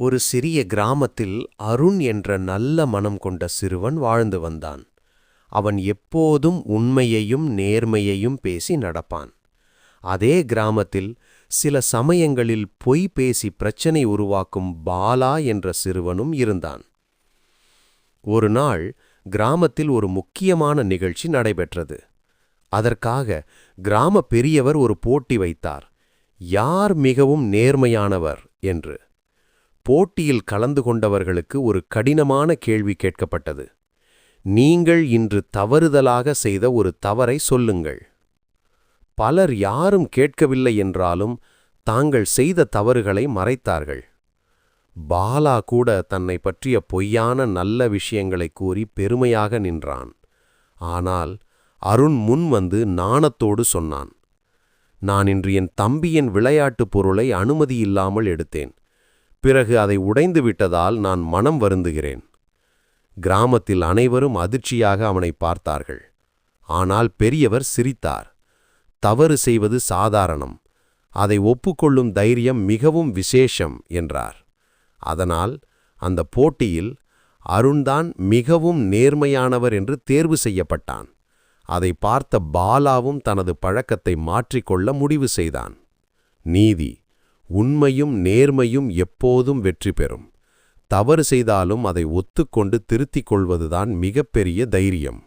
ஒரு சிறிய கிராமத்தில் அருண் என்ற நல்ல மனம் கொண்ட சிறுவன் வாழ்ந்து வந்தான். அவன் எப்போதும் உண்மையையும் நேர்மையையும் பேசி நடப்பான். அதே கிராமத்தில் சில சமயங்களில் பொய் பேசி பிரச்சனை உருவாக்கும் பாலா என்ற சிறுவனும் இருந்தான். ஒரு நாள் கிராமத்தில் ஒரு முக்கியமான நிகழ்ச்சி நடைபெற்றது. அதற்காக கிராம பெரியவர் ஒரு போட்டி வைத்தார். யார் மிகவும் நேர்மையானவர்? என்று. போட்டியில் கலந்து கொண்டவர்களுக்கு ஒரு கடினமான கேள்வி கேட்கப்பட்டது. நீங்கள் இன்று தவறுதலாக செய்த ஒரு தவறை சொல்லுங்கள். பலர் யாரும் கேட்கவில்லை என்றாலும் தாங்கள் செய்த தவறுகளை மறைத்தார்கள். பாலா கூட தன்னை பற்றிய பொய்யான நல்ல விஷயங்களை கூறி பெருமையாக நின்றான். ஆனால் அருண் முன் வந்து நாணத்தோடு சொன்னான். நான் இன்று என் தம்பியின் விளையாட்டுப் பொருளை அனுமதியில்லாமல் எடுத்தேன். பிறகு அதை உடைந்து விட்டதால் நான் மனம் வருந்துகிறேன். கிராமத்தில் அனைவரும் அதிர்ச்சியாக அவனை பார்த்தார்கள். ஆனால் பெரியவர் சிரித்தார். தவறு செய்வது சாதாரணம். அதை ஒப்புக்கொள்ளும் தைரியம் மிகவும் விசேஷம் என்றார். அதனால் அந்த போட்டியில் அருண்தான் மிகவும் நேர்மையானவர் என்று தேர்வு செய்யப்பட்டான். அதை பார்த்த பாலாவும் தனது பழக்கத்தை மாற்றிக்கொள்ள முடிவு செய்தான். நீதி. உண்மையும் நேர்மையும் எப்போதும் வெற்றி பெறும். தவறு செய்தாலும் அதை ஒத்துக்கொண்டு திருத்திக் கொள்வதுதான் மிகப்பெரிய தைரியம்.